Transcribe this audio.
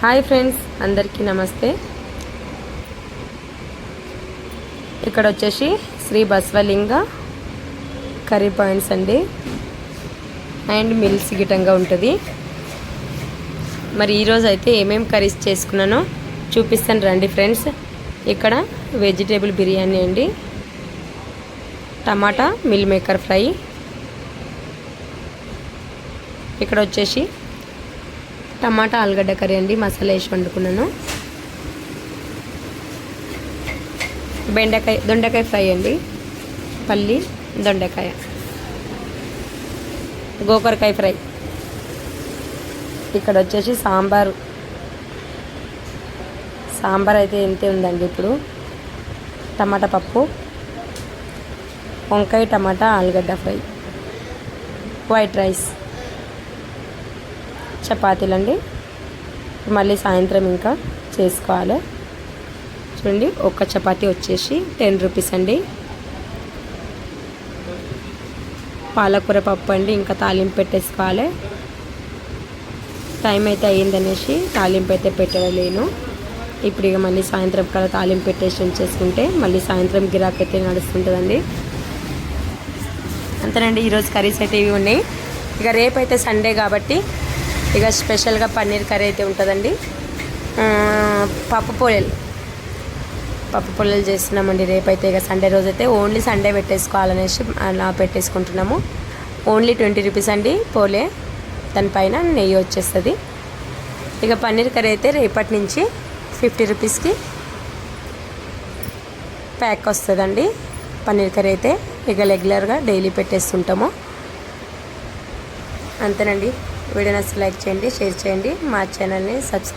Hi friends అందరికీ నమస్తే. ఇక్కడ వచ్చేసి శ్రీ బస్వలింగ కర్రీ పాయింట్స్ అండి. అండ్ మిల్స్ గిటంగా ఉంటుంది. మరి ఈరోజు అయితే ఏమేమి కర్రీస్ చేసుకున్నానో చూపిస్తాను రండి ఫ్రెండ్స్. ఇక్కడ వెజిటేబుల్ బిర్యానీ అండి. Tomato meal maker fry. ఇక్కడ వచ్చేసి టమాటా ఆలుగడ్డ కర్రీ అండి మసాలా వేసి వండుకున్నాను. బెండకాయ దొండకాయ ఫ్రై అండి. పల్లి దొండకాయ. గోకరకాయ ఫ్రై. ఇక్కడ వచ్చేసి సాంబారు. సాంబార్ అయితే ఎంతే ఉందండి ఇప్పుడు? టమాటా పప్పు వంకాయ టమాటా ఆలుగడ్డ ఫ్రై వైట్ రైస్. చపాతీలండి. మళ్ళీ సాయంత్రం ఇంకా చేసుకోవాలి. చూడండి ఒక్క చపాతీ వచ్చేసి టెన్ రూపీస్ అండి. పాలకూర పప్పు అండి ఇంకా తాలింపు పెట్టేసుకోవాలి. టైం అయితే అయ్యిందనేసి తాలింపు అయితే పెట్టలేను. ఇప్పుడు ఇక మళ్ళీ సాయంత్రం కల్లా తాలింపు పెట్టేసి ఉంచేసుకుంటే మళ్ళీ సాయంత్రం గిరాకీ అయితే నడుస్తుంటుందండి. అంతేనండి ఈరోజు కర్రీస్ అయితే ఇవి ఉన్నాయి. ఇక రేపు అయితే సండే కాబట్టి ఇక స్పెషల్గా పన్నీర్ కర్రీ అయితే ఉంటుందండి. పప్పు పొలలు. పప్పు పొలలు చేస్తున్నామండి రేపైతే ఇక సండే రోజు అయితే ఓన్లీ సండే పెట్టేసుకోవాలనేసి అలా పెట్టేసుకుంటున్నాము. ఓన్లీ ట్వంటీ రూపీస్ అండి పోలే. దానిపైన నెయ్యి వచ్చేస్తుంది. ఇక పన్నీర్ కర్రీ అయితే రేపటి నుంచి ఫిఫ్టీ రూపీస్కి ప్యాక్ వస్తుందండి. పన్నీర్ కర్రీ అయితే ఇక రెగ్యులర్గా డైలీ పెట్టేస్తుంటాము. అంతేనండి. వీడియోని నచ్చి లైక్ చేయండి షేర్ చేయండి. మా ఛానల్ని సబ్స్క్రైబ్